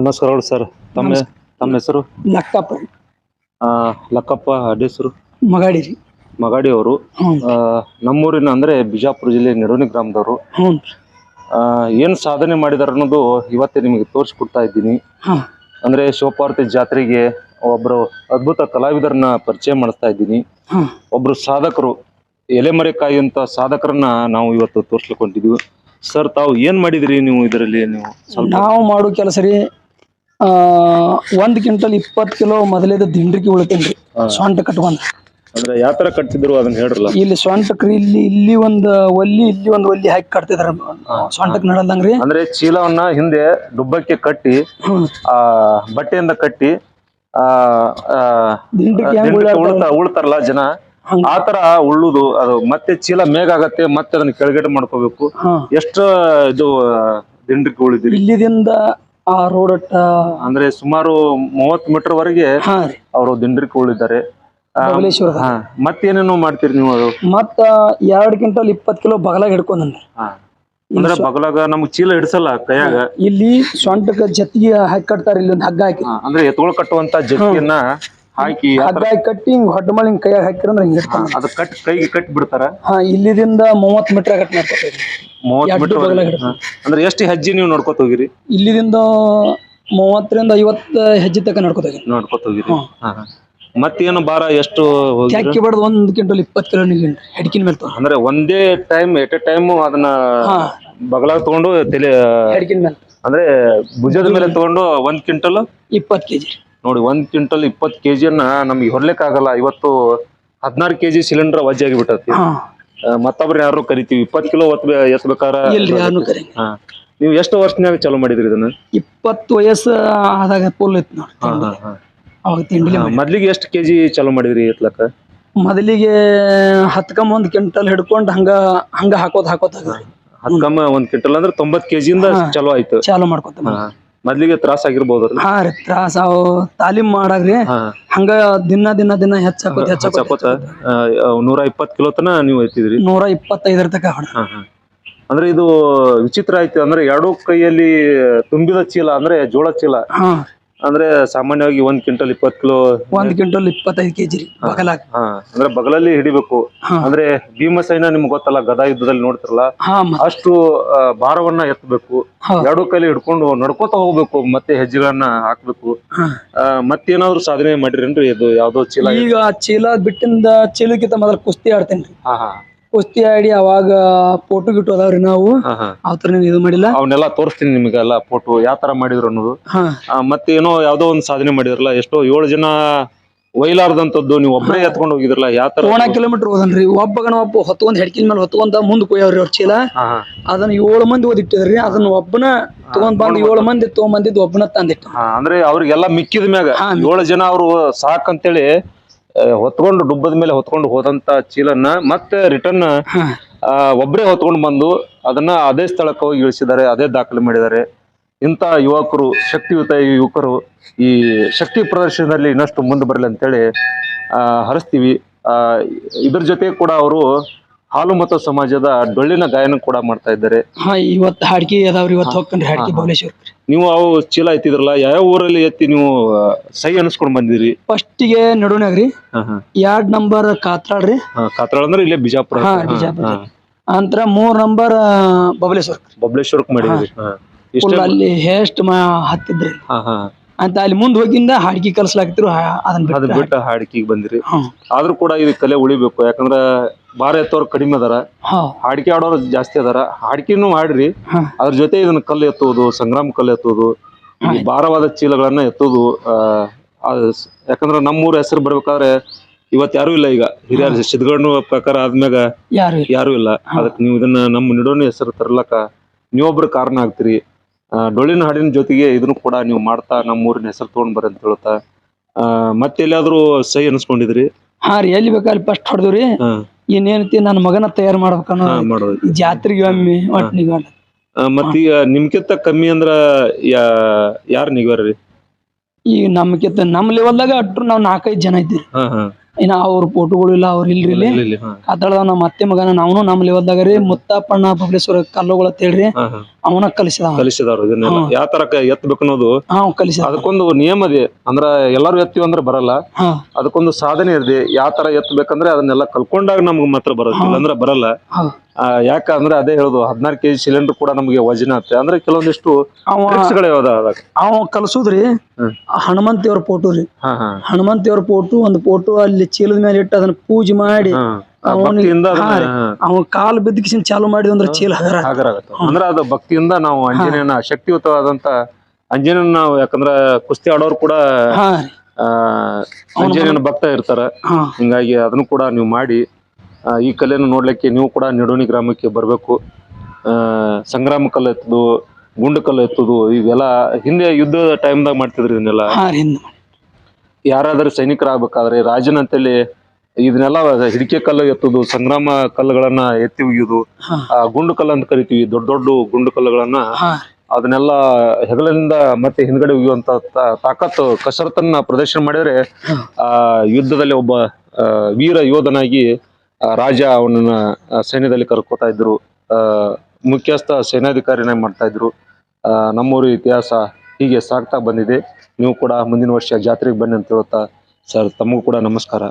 ನಮಸ್ಕಾರಗಳು ಸರ್. ತಮ್ಮ ತಮ್ಮ ಹೆಸರು? ಲಕ್ಕಪ್ಪ. ಆ, ಲಕ್ಕಪ್ಪ ಹೆಸರು? ಮಗಾಡಿ ರೀ. ಮಗಾಡಿ ಅವರು. ಆ, ನಮ್ಮೂರಿನ ಅಂದ್ರೆ ಬಿಜಾಪುರ ಜಿಲ್ಲೆ ನೆರೋನಿ ಗ್ರಾಮದವರು. ಹ್ಞೂ ಆ, ಏನ್ ಸಾಧನೆ ಮಾಡಿದಾರೆ ಅನ್ನೋದು ಇವತ್ತೇ ನಿಮಗೆ ತೋರಿಸ್ಕೊಡ್ತಾ ಇದ್ದೀನಿ. ಹಾಂ. ಅಂದ್ರೆ ಶಿವಪಾರ್ವತಿ ಜಾತ್ರೆಗೆ ಒಬ್ರು ಅದ್ಭುತ ಕಲಾವಿದರನ್ನ ಪರಿಚಯ ಮಾಡಿಸ್ತಾ ಇದ್ದೀನಿ. ಹಾಂ. ಒಬ್ರು ಸಾಧಕರು ಎಲೆಮರೆ ಅಂತ ಸಾಧಕರನ್ನ ನಾವು ಇವತ್ತು ತೋರ್ಸ್ಲಿಕ್ಕೊಂಡಿದ್ವಿ ಸರ್ ತಾವು ಏನ್ ಮಾಡಿದ್ರಿ ನೀವು ಇದರಲ್ಲಿ ನೀವು? ಸ್ವಲ್ಪ ನಾವು ಮಾಡೋ ಕೆಲಸ ರೀ ಆ, ಒಂದ್ ಕ್ವಿಂಟಲ್ ಇಪ್ಪತ್ ಕಿಲೋ ಮೊದಲೇದ ದಿಂಡ್ರಿಕೆ ಉಳಿತೇನ್ರಿ ಸೊಂಟ ಕಟ್ಕೊಂಡ್. ಅಂದ್ರೆ ಯಾವ ತರ ಕಟ್ತಿದ್ರು ಅದನ್ನ ಹೇಳ್ರಲ್ಲ? ಇಲ್ಲಿ ಸೊಂಟಕ್ರಿ ಇಲ್ಲಿ ಇಲ್ಲಿ ಒಂದು ಒಲ್ಲಿ ಇಲ್ಲಿ ಒಂದು ಒಲ್ಲಿ ಹಾಕಿ ಕಟ್ತಿದಾರ ಸೊಂಟಕ್ ನಡಲ್ದಂಗ್ರಿ. ಅಂದ್ರೆ ಚೀಲವನ್ನ ಹಿಂದೆ ಡುಬ್ಬಕ್ಕೆ ಕಟ್ಟಿ ಆ ಬಟ್ಟೆಯಿಂದ ಕಟ್ಟಿ ಆ ಆ, ಹೆಂಗ್ ದಿಂಡಕ್ಕೆ ಉಳ್ತಾ ಉಳ್ತಾರಲ್ಲ ಜನ? ಹಂಗ. ಆ ತರ ಉಳ್ಳುದು ಅದು ಮತ್ತೆ ಚೀಲ ಮೇಘ ಆಗತ್ತೆ ಮತ್ತೆ ಅದನ್ನ ಕೆಳಗಡೆ ಮಾಡ್ಕೋಬೇಕು. ಎಷ್ಟು ಇದು ದಿಂಡಕ್ಕೆ ಉಳಿದಿರಿ ಇಲ್ಲಿದಿಂದ ಆ ರೋಡ್ ಅಂದ್ರೆ ಸುಮಾರು ಮೂವತ್ ಮೀಟರ್ ವರೆಗೆ ಅವರು ದಿಂಡಕ್ಕೆ ಉಳಿದ್ದಾರೆ ಮತ್ತೇನೇನು ಮಾಡ್ತೀರಿ ನೀವು ಅದು? ಮತ್ತ ಎರಡ್ ಕ್ವಿಂಟಲ್ ಇಪ್ಪತ್ ಕಿಲೋ ಬಗಲಾಗ ಹಿಡ್ಕೊಂಡ್ರಿ ಅಂದ್ರೆ ಬಗಲಾಗ ನಮ್ಗ್ ಚೀಲ ಹಿಡ್ಸಲ್ಲ ಕೈಯಾಗ? ಇಲ್ಲಿ ಸೊಂಟಕ್ಕೆ ಜತ್ತಿಗೆ ಹಾಕಿ ಕಟ್ತಾರ ಇಲ್ಲಿ ಒಂದು ಹಗ್ಗ ಹಾಕಿ. ಅಂದ್ರೆ ಎತ್ಕೊಳ್ ಕಟ್ಟುವಂತ ಜಗ್ಗಿಯನ್ನ ಹಾಕಿ ಹಗ್ಗ ಕಟ್ಟಿ ಹಿಂಗ್ ಹೊಟ್ಟ ಮಾಡಿ ಹಿಂಗ್ ಕೈಯಾಗ ಹಾಕಿರಂದ್ರ ಹಿಂಗ ಅದು ಕಟ್ ಕೈಗೆ ಕಟ್ ಬಿಡ್ತಾರ? ಹಾ ಇಲ್ಲಿದಿಂದ ಮೂವತ್ ಮೀಟರ್ ಕಟ್ ಮಾಡ್ತಾರೆ ಮೂವತ್ ಎರಡು ಮೀಟರ್ ಬಗಲಾಗ ಅಂದ್ರೆ ಎಷ್ಟು ಹೆಜ್ಜೆ ನೀವು ನೋಡ್ಕೊತ ಹೋಗಿರಿ? ಇಲ್ಲಿದಿಂದ ಮೂವತ್ತರಿಂದ ಐವತ್ತು ಹೆಜ್ಜೆ ತನಕ ನಡ್ಕೋತೀವಿ ನೋಡ್ಕೊತ ಹೋಗಿರಿ. ಹ್ಮ್. ಹಾ, ಹಾ. ಮತ್ತೇನು ಬಾರ ಎಷ್ಟು ಹೋಗಿರಿ ಕ್ಯಾಕಿ ಬಡ್ದು ಒಂದ್ ಕ್ವಿಂಟಲ್ ಇಪ್ಪತ್ತು ಕಿಲೋ ಹೆಡ್ಕಿನ ಮೇಲೆ ಅಂದ್ರೆ ಒಂದೇ ಟೈಮ್ ಎಟ್ ಎ ಟೈಮ್ ಅದನ್ನ ಹಾ. ಬಗಲಾಗ ತಗೊಂಡು ತಲೆ ಹೆಡ್ಕಿನ ಮೇಲೆ. ಅಂದ್ರೆ ಭುಜದ ಮೇಲೆ ತಗೊಂಡು ಒಂದ್ ಕ್ವಿಂಟಲ್? ಇಪ್ಪತ್ತು ಕೆಜಿ. ನೋಡಿ ಒಂದ್ ಕ್ವಿಂಟಲ್ ಇಪ್ಪತ್ ಕೆಜಿಯನ್ನ ನಮ್ಗೆ ಹೊರ್ಲಿಕ್ಕಾಗಲ್ಲ. ಇವತ್ತು ಹದಿನಾರು ಕೆಜಿ ಸಿಲಿಂಡರ್ ವಜ್ಜಿ ಆಗಿಬಿಟ್ಟತಿ. ಮತ್ತೊಬ್ರು ಯಾರು ಕರಿತೀವಿ? ಇಪ್ಪತ್ತು ಕಿಲೋ ಹೊತ್ತು ಎತ್ಬೇಕಾರ ಇಲ್ರಿ ಯಾರನ್ನು ಕರೆ ಹಾ. ನೀವು ಎಷ್ಟು ವರ್ಷನ್ಯಾಗ ಚಾಲೂ ಮಾಡಿದ್ರಿ ಇದನ್ನ? ಇಪ್ಪತ್ತು ವಯಸ್ಸು ಆದಾಗ ಫುಲ್ ಇತ್ತು ನೋಡಿ. ಅವಾಗ ಮೊದ್ಲಿಗೆ ಎಷ್ಟು ಕೆಜಿ ಚಾಲೂ ಮಾಡಿದ್ರಿ ಎತ್ಲಕ್ಕ? ಮೊದಲಿಗೆ ಹತ್ಕಂಬ ಒಂದ್ ಕ್ವಿಂಟಲ್ ಹಿಡ್ಕೊಂಡು ಹಂಗ ಹಂಗ ಹಾಕೋದ್ ಹಾಕೋತ ಹೋಗ್ರಿ. ಹತ್ ಕಮ್ಮ ಒಂದ್ ಕ್ವಿಂಟಲ್ ಅಂದ್ರೆ ತೊಂಬತ್ ಕೆಜಿಯಿಂದ ಚಾಲೂ ಆಯ್ತು. ಚಾಲು ಮಾಡ್ಕೊತ. ಮೊದ್ಲಿಗೆ ತ್ರಾಸ ಆಗಿರ್ಬೋದು ಹಾ ರೀ ತ್ರಾಸ ಅವು ತಾಲೀಮ್ ಮಾಡಾಗ್ರಿ. ಹಂಗ ದಿನ ದಿನ ದಿನ ಹೆಚ್ಚಾಕೋತ ಹೆಚ್ಚಾಕೋತ. ಚಕೋತ ನೂರ ಇಪ್ಪತ್ ಕಿಲೋ ತನ ನೀವು ಎತ್ತಿದ್ರಿ? ನೂರ ಇಪ್ಪತ್ತೈದರ ತಕ ಹೊಡ. ಹಾ, ಹಾ. ಅಂದ್ರೆ ಇದು ವಿಚಿತ್ರ ಆಯ್ತು ಅಂದ್ರೆ ಎರಡು ಕೈಯಲ್ಲಿ ತುಂಬಿದ ಚೀಲ ಅಂದ್ರೆ ಜೋಳ ಚೀಲ. ಹಾ. ಅಂದ್ರೆ ಸಾಮಾನ್ಯವಾಗಿ ಒಂದ್ ಕ್ವಿಂಟಲ್ ಇಪ್ಪತ್ ಕಿಲೋ ಒಂದ್ ಕ್ವಿಂಟಲ್ ಇಪ್ಪತ್ತೈದು ಕೆಜಿ ರೀ ಹಾ ಅಂದ್ರೆ ಬಗಲಲ್ಲಿ ಹಿಡಿಬೇಕು. ಅಂದ್ರೆ ಭೀಮಸೈನ ನಿಮ್ಗೆ ಗೊತ್ತಲ್ಲ ಗದಾ ಯುದ್ಧದಲ್ಲಿ ನೋಡ್ತಿರಲ್ಲ? ಹಾ ಮ- ಅಷ್ಟು ಆ, ಭಾರವನ್ನ ಎತ್ತಬೇಕು ಎರಡು ಎರಡೂ ಕೈಲಿ ಹಿಡ್ಕೊಂಡು ನಡ್ಕೋತ ಹೋಗ್ಬೇಕು ಮತ್ತೆ ಹೆಜ್ಜೆಗಳನ್ನ ಹಾಕ್ಬೇಕು. ಹಾ. ಆ, ಮತ್ತೇನಾದ್ರು ಸಾಧನೆ ಮಾಡಿರೇನ್ರಿ? ಇದು ಯಾವ್ದೋ ಚೀಲ ಈಗ ಚೀಲ ಬಿಟ್ಟಿಂದ ಚೀಲಕ್ಕಿಂತ ಮೊದಲ ಕುಸ್ತಿ ಆಡ್ತೇನ್ರಿ. ಹಾ ಹಾ. ಕುಸ್ತಿ ಆಡಿ ಅವಾಗ ಫೋಟೋ ಗಿಟ್ಟು ಅದಾವ್ರಿ ನಾವು. ಆತರ ಹಾ. ನೀವು ಇದು ಮಾಡಿಲ್ಲ? ಅವನ್ನೆಲ್ಲ ತೋರಿಸ್ತೀನಿ ನಿಮಗೆಲ್ಲ ಫೋಟೋ ಯಾವ ತರ ಮಾಡಿದ್ರು ಅನ್ನೋದು. ಹಾ. ಆ, ಮತ್ತೆ ಏನೋ ಯಾವ್ದೋ ಒಂದು ಸಾಧನೆ ಮಾಡಿದ್ರಲ್ಲ ಎಷ್ಟೋ ಏಳು ಜನ ಒಯ್ಲಾರ್ದಂತದ್ದು ನೀವು ಒಬ್ಬರೇ ಎತ್ಕೊಂಡು ಹೋಗಿದ್ರಲ್ಲ ಯಾವ ತರ ಓಣ ಕಿಲೋಮೀಟರ್ ಹೋದನ್ರಿ. ಒಬ್ಬಗನ ಒಬ್ಬ ಹೊತ್ಕೊಂಡ್ ಹೆಡ್ಕಿನ ಮೇಲೆ ಹೊತ್ತೊಂದ ಮುಂದ್ ಕೊಯ್ಯವ್ರಿ ಅವ್ರ ಚೀಲ. ಹಾ ಹಾ. ಅದನ್ನ ಏಳು ಮಂದಿ ಓದಿಟ್ಟಿದ್ರಿ. ಅದನ್ನ ಒಬ್ಬನ ತಗೊಂಡ್ ಬಂದು ಏಳು ಮಂದಿ ತಗೊಂಬಂದಿದ್ದು ಒಬ್ಬನ ತಂದಿಟ್ಟ. ಹಾ, ಅಂದ್ರೆ ಅವ್ರಿಗೆಲ್ಲ ಮಿಕ್ಕಿದ ಮ್ಯಾಗ ಹಾ, ಏಳು ಜನ ಅವ್ರು ಸಾಕಂತೇಳಿ ಹೊತ್ಕೊಂಡು ಡುಬ್ಬದ ಮೇಲೆ ಹೊತ್ಕೊಂಡು ಹೋದಂತ ಚೀಲನ್ನ ಮತ್ತೆ ರಿಟರ್ನ್ ಒಬ್ಬರೇ ಹೊತ್ಕೊಂಡು ಬಂದು ಅದನ್ನ ಅದೇ ಸ್ಥಳಕ್ಕೆ ಹೋಗಿ ಇಳಿಸಿದ್ದಾರೆ ಅದೇ ದಾಖಲೆ ಮಾಡಿದ್ದಾರೆ. ಇಂಥ ಯುವಕರು ಶಕ್ತಿಯುತ ಯುವಕರು ಈ ಶಕ್ತಿ ಪ್ರದರ್ಶನದಲ್ಲಿ ಇನ್ನಷ್ಟು ಮುಂದೆ ಬರಲಿ ಅಂತೇಳಿ ಆ, ಹರಿಸ್ತೀವಿ. ಆ, ಇದ್ರ ಜೊತೆ ಕೂಡ ಅವರು ಹಾಲು ಮತ್ತು ಸಮಾಜದ ಡೊಳ್ಳಿನ ಗಾಯನ ಕೂಡ ಮಾಡ್ತಾ ಇದ್ದಾರೆ. ಹಾ ಇವತ್ತು ಹಾಡ್ಕಿ ಅದಾವ್ರಿ ಇವತ್ತು ಹೋಗ್ಕನ್ರಿ ಹಾಡ್ಕಿ ಬಬಲೇಶ್ವರ ನೀವು ಅವು ಚೀಲ ಎತ್ತಿದ್ರಲ್ಲ ಯಾವ ಊರಲ್ಲಿ ಎತ್ತಿ ನೀವು ಸಹಿ ಸೈ ಅನ್ಸ್ಕೊಂಡ್ ಬಂದಿರಿ ಫಸ್ಟಿಗೆ ನಡುನಾಗ್ರಿ ಎರಡ್ ನಂಬರ್ ಕಾತ್ರಾಡ್ರಿ ಕಾತ್ರಾಡ್ ಕಾತ್ರಾಳ ಅಂದ್ರೆ ಇಲ್ಲೇ ಬಿಜಾಪುರ ಹಾ ಬಿಜಾಪುರ. ಅಂತರ ಮೂರ್ ನಂಬರ್ ಬಬಲೇಶ್ವರ. ಬಬ್ಲೇಶ್ವರಕ್ ಮಾಡಿದ್ರಿ. ಅಲ್ಲಿ ಹೇಸ್ಟ್ ಮಾ ಹತ್ತಿದ್ರಿ. ಅಂತ ಅಲ್ಲಿ ಮುಂದ್ ಹೋಗಿಂದ ಹಾಡ್ಕಿ ಕಲ್ಸ್ಲಾಕ್ತಿರು ಹಾ- ಅದನ್ನ ಅದ್ ಬಿಟ್ಟು ಹಾಡಿಕೆಗೆ ಬಂದಿರಿ. ಆದ್ರೂ ಕೂಡ ಇದು ಕಲೆ ಉಳಿಬೇಕು. ಯಾಕಂದ್ರ ಭಾರ ಎತ್ತೋರು ಕಡಿಮೆ ಅದಾರ. ಹಾಡಿಕೆ ಆಡೋರು ಜಾಸ್ತಿ ಅದಾರ. ಹಾಡಿಕೆನೂ ಹಾಡ್ರಿ ಅದ್ರ ಜೊತೆ ಇದನ್ನ ಕಲ್ಲು ಎತ್ತುವುದು ಸಂಗ್ರಾಮ ಕಲ್ಲು ಎತ್ತುವುದು ಈ ಭಾರವಾದ ಚೀಲಗಳನ್ನ ಎತ್ತುವುದು ಆ ಯಾಕಂದ್ರೆ ಸ್- ಯಾಕಂದ್ರ ನಮ್ಮೂರ ಹೆಸರು ಬರ್ಬೇಕಾದ್ರೆ ಇವತ್ ಯಾರು ಇಲ್ಲ ಈಗ. ಹಿರಿಯರ ಸಿದ್ಧಗಣ್ಣು ಪ್ರಕಾರ ಆದ್ಮ್ಯಾಗ ಯಾರು ಇಲ್ಲ. ಯಾರು ಇಲ್ಲ. ಅದಕ್ಕೆ ನೀವು ಇದನ್ನ ನಮ್ಮ ನಿಡೋನ ಹೆಸರು ತರ್ಲಕ್ಕ ನೀವೊಬ್ರು ಕಾರಣ ಆಗ್ತೀರಿ. ಆ, ಡೊಳ್ಳಿನ ಹಾಡಿನ ಜೊತೆಗೆ ಇದನ್ನು ಕೂಡ ನೀವು ಮಾಡ್ತಾ ನಮ್ಮೂರಿನ ಹೆಸರು ತಗೊಂಡ್ ಬರ್ರಿ ಅಂತ ಹೇಳ್ತಾ ಆ, ಮತ್ತೆ ಎಲ್ಲಾದ್ರೂ ಸಹಿ ಅನ್ಸ್ಕೊಂಡಿದ್ರಿ? ಹಾ ರೀ ಎಲ್ಲಿ ಬೇಕಲ್ಲಿ ಫಸ್ಟ್ ಹೊಡೆದ್ರಿ. ಹಾ. ಇನ್ನೇನೈತಿ ನನ್ನ ಮಗನ ತಯಾರು ಮಾಡ್ಬೇಕನ್ನೋ ಅನ್ನೋದು ಮಾಡೋದು ಜಾತ್ರೆಗೆ ಒಮ್ಮೆ ಒಟ್ಟು ನಿಗಾಡ ಮತ್ತೀಗ ನಿಮ್ಕಿಂತ ಕಮ್ಮಿ ಅಂದ್ರ ಯಾ ಯಾರು ನಿಗರ್ರಿ ಈಗ ನಮ್ಕಿಂತ ನಮ್ಮ ಲೆವೆಲ್ದಾಗ ಅಟ್ರು ನಾವ್ ನಾಲ್ಕೈದು ಜನ ಇದ್ದೀವಿ. ಹಾ ಹಾ. ಇನ್ನ ಅವ್ರ ಫೋಟೋಗಳು ಇಲ್ಲ ಅವ್ರ ಇಲ್ರಿ ಇಲ್ಲಿ. ಇಲ್ಲಿ, ನಮ್ಮ ಅತ್ತೆ ಮಗನ ನಾವು ನಮ್ಮ ಲೆವೆಲ್ದಾಗ ರೀ ಮುತ್ತಪ್ಪಣ್ಣ ಬಬಲೇಶ್ವರ ಕಲ್ಲುಗಳ ತೇಳ್ರಿ ಹೇಳ್ರಿ ಅವನ ಕಲಿಸಿದ ಕಲಿಸಿದ ಇದನ್ನೆಲ್ಲ. ಯಾವ ತರ ಕ- ಎತ್ತಬೇಕು ಅನ್ನೋದು? ಹಾ ಕಲಿಸಿದ. ಅದಕ್ಕೊಂದು ನಿಯಮ ಇದೆ ಅಂದ್ರ ಎಲ್ಲಾರು ಎತ್ತಿವಿ ಅಂದ್ರೆ ಬರಲ್ಲ. ಹಾ. ಅದಕ್ಕೊಂದು ಸಾಧನೆ ಇದೆ ಯಾವ ತರ ಎತ್ತಬೇಕಂದ್ರೆ ಅದನ್ನೆಲ್ಲ ಕಲ್ಕೊಂಡಾಗ ನಮ್ಗೆ ಮಾತ್ರ ಬರುತ್ತೆ ಇಲ್ಲಾಂದ್ರೆ ಬರಲ್ಲ. ಯಾಕಂದ್ರೆ ಅದೇ ಹೇಳುದು ಹದಿನಾರು ಕೆಜಿ ಸಿಲಿಂಡರ್ ಕೂಡ ನಮಗೆ ವಜನ ಆಗುತ್ತೆ ಅಂದ್ರೆ ಕೆಲವೊಂದಿಷ್ಟು ಅವ ಕಲ್ಸುದ್ರಿ. ಹನುಮಂತ ದೇವ್ರ ಫೋಟೋ ರೀ. ಹನುಮಂತ ದೇವ್ರ ಫೋಟೋ ಒಂದು ಫೋಟೋ ಅಲ್ಲಿ ಚೀಲದ ಮೇಲೆ ಇಟ್ಟು ಅದನ್ನ ಪೂಜೆ ಮಾಡಿ ಹಾ. ಆ ಅವನಿಗೆ- ಭಕ್ತಿಯಿಂದ ಹಾ ರೀ. ಅವ ಕಾಲು ಬಿದ್ದಕಿಸಿನ ಚಾಲು ಮಾಡಿ ಅಂದ್ರೆ ಚೀಲ ಅಂದ್ರೆ ಅದು ಭಕ್ತಿಯಿಂದ ನಾವು ಅಂಜನೇಯನ ಶಕ್ತಿಯುತವಾದಂತ ಅಂಜನೇಯನ ನಾವು ಯಾಕಂದ್ರ ಕುಸ್ತಿ ಆಡೋರು ಕೂಡ ಅಂಜನೇಯನ ಭಕ್ತ ಇರ್ತಾರ. ಹಿಂಗಾಗಿ ಅದನ್ನು ಕೂಡ ನೀವು ಮಾಡಿ. ಈ ಕಲೆಯನ್ನು ನೋಡ್ಲಿಕ್ಕೆ ನೀವು ಕೂಡ ನಿಡೋಣಿ ಗ್ರಾಮಕ್ಕೆ ಬರಬೇಕು. ಸಂಗ್ರಾಮ ಕಲ್ಲು ಎತ್ತದು ಗುಂಡು ಕಲ್ಲು ಎತ್ತದು ಇವೆಲ್ಲ ಹಿಂದೆ ಯುದ್ಧದ ಟೈಮ್ದಾಗ ಮಾಡ್ತಿದ್ರಿ ಇದನ್ನೆಲ್ಲ? ಯಾರಾದರೂ ಸೈನಿಕರಾಗಬೇಕಾದ್ರೆ ರಾಜನಂತಲ್ಲಿ ಇದನ್ನೆಲ್ಲ ಹಿಡಿಕೆ ಕಲ್ಲು ಎತ್ತುದು ಸಂಗ್ರಾಮ ಕಲ್ಲುಗಳನ್ನ ಎತ್ತಿ ಒಗೆಯುದು ಗುಂಡು ಕಲ್ಲು ಅಂತ ಕರಿತೀವಿ ದೊಡ್ಡ ದೊಡ್ಡ ಗುಂಡು ಕಲ್ಲುಗಳನ್ನ. ಅದನ್ನೆಲ್ಲ ಹೆಗಲಿನಿಂದ ಮತ್ತೆ ಹಿಂದ್ಗಡೆ ಒಯ್ಯುವಂತ ತಾಕತ್ತು ಕಸರತ್ತನ್ನ ಪ್ರದರ್ಶನ ಮಾಡಿದ್ರೆ ಆ ಯುದ್ಧದಲ್ಲಿ ಒಬ್ಬ ವೀರ ಯೋಧನಾಗಿ ರಾಜ ಅವನನ್ನ ಸೈನ್ಯದಲ್ಲಿ ಕರ್ಕೋತಾ ಇದ್ರು. ಮುಖ್ಯಸ್ಥ ಸೇನಾಧಿಕಾರಿನಾಗಿ ಮಾಡ್ತಾ ಇದ್ರು. ನಮ್ಮೂರು ಇತಿಹಾಸ ಹೀಗೆ ಸಾಗ್ತಾ ಬಂದಿದೆ. ನೀವು ಕೂಡ ಮುಂದಿನ ವರ್ಷ ಜಾತ್ರೆಗೆ ಬನ್ನಿ ಅಂತ ಹೇಳ್ತಾ, ಸರ್. ತಮಗೂ ಕೂಡ ನಮಸ್ಕಾರ.